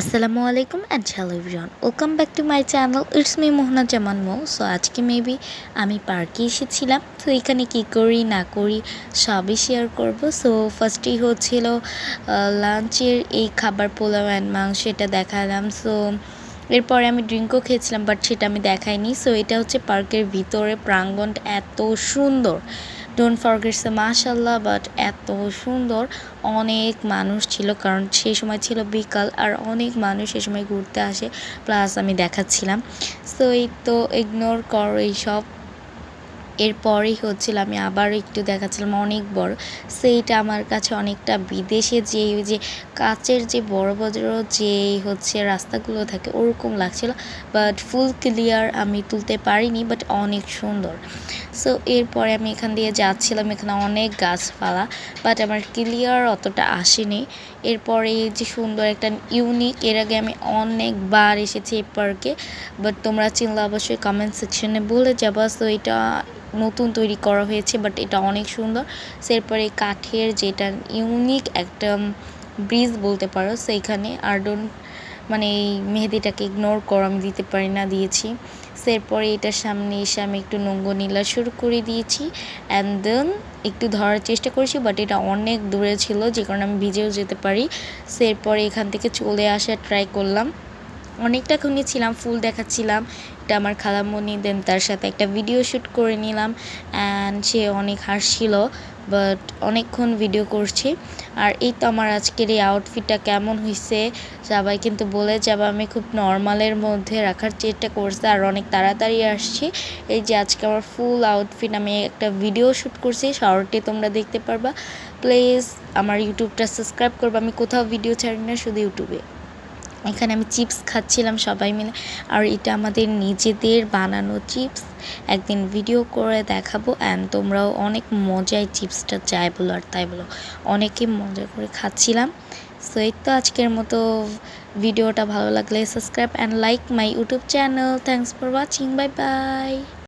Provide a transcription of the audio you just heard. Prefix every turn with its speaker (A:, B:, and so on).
A: আসসালামু আলাইকুম and hello everyone welcome back to my channel it's me Mohona Zaman Md so আজকে maybe আমি পার্কে এসেছিলাম। তো এখানে কী করি, না করি, সবই শেয়ার করব। সো ফার্স্টেই হচ্ছিল লাঞ্চের এই খাবার পোলাও অ্যান্ড মাংস এটা দেখালাম। সো এরপরে আমি ড্রিঙ্কও খেয়েছিলাম বাট সেটা আমি দেখাইনি। সো এটা হচ্ছে পার্কের ভিতরে প্রাঙ্গণটা এত সুন্দর। ডোন্ট ফরগেটস মাশাল্লাহ বাট এত সুন্দর অনেক মানুষ ছিল, কারণ সেই সময় ছিল বিকাল আর অনেক মানুষ সেই সময় ঘুরতে আসে প্লাস আমি দেখাচ্ছিলাম। সো এই তো ইগনোর কর এইসব এরপরেই হচ্ছিল, আমি আবার একটু দেখাচ্ছিলাম অনেক বড়। সেইটা আমার কাছে অনেকটা বিদেশে যে, ওই যে কাচের যে বড় বড় যে, হচ্ছে রাস্তাগুলো থাকে, ওরকম লাগছিল বাট ফুল ক্লিয়ার আমি তুলতে পারিনি বাট অনেক সুন্দর। সো এরপরে আমি এখান দিয়ে যাচ্ছিলাম। এখানে অনেক গাছপালা বাট আমার ক্লিয়ার অতটা আসেনি। এরপরে এই যে সুন্দর একটা ইউনিক এর আগে আমি অনেকবার এসেছি এই পার্কে বাট তোমরা চিনলে অবশ্যই কমেন্ট সেকশনে বলে যাবা। সো এটা নতুন তৈরি করা হয়েছে বাট এটা অনেক সুন্দর। এরপরে কাঠের যেটা ইউনিক একটা ব্রিজ বলতে পারো, সেইখানে আর ডোন্ট মানে এই মেহেদিটাকে ইগনোর কর, আমি দিতে পারি না, দিয়েছি। এরপরে এটার সামনে এসে আমি একটু নোংগো নীলা শুরু করে দিয়েছি। অ্যান্ড দেন একটু ধরার চেষ্টা করেছি বাট এটা অনেক দূরে ছিল, যে কারণে আমি ভিজেও যেতে পারি। এরপরে এখান থেকে চলে আসা ট্রাই করলাম। অনেকটা খুনি ছিলাম, ফুল দেখাচ্ছিলাম। এটা আমার খালামণি দেন তার সাথে একটা ভিডিও শ্যুট করে নিলাম। অ্যান্ড সে অনেক হাসছিল বাট অনেকক্ষণ ভিডিও করছি। আর এই তো আমার আজকের এই আউটফিটটা কেমন হয়েছে সবাই কিন্তু বলে যাবে আমি খুব নর্মালের মধ্যে রাখার চেষ্টা করছি। আর অনেক তাড়াতাড়ি আসছি। এই যে আজকে আমার ফুল আউটফিট আমি একটা ভিডিও শ্যুট করছি শর্টে তোমরা দেখতে পারবা। প্লিজ আমার ইউটিউবটা সাবস্ক্রাইব করব। আমি কোথাও ভিডিও ছাড়ি না, শুধু ইউটিউবে এখানে আমি চিপস খাচ্ছিলাম সবাই মিলে। আর এটা আমাদের নিজেদের বানানো চিপস। একদিন ভিডিও করে দেখাবো অ্যান্ড তোমরাও অনেক মজায় চিপসটা চাই বলো আর তাই বলো। অনেকে মজা করে খাচ্ছিলাম। সো এই তো আজকের মতো ভিডিওটা ভালো লাগলে subscribe and like my YouTube channel thanks for watching bye bye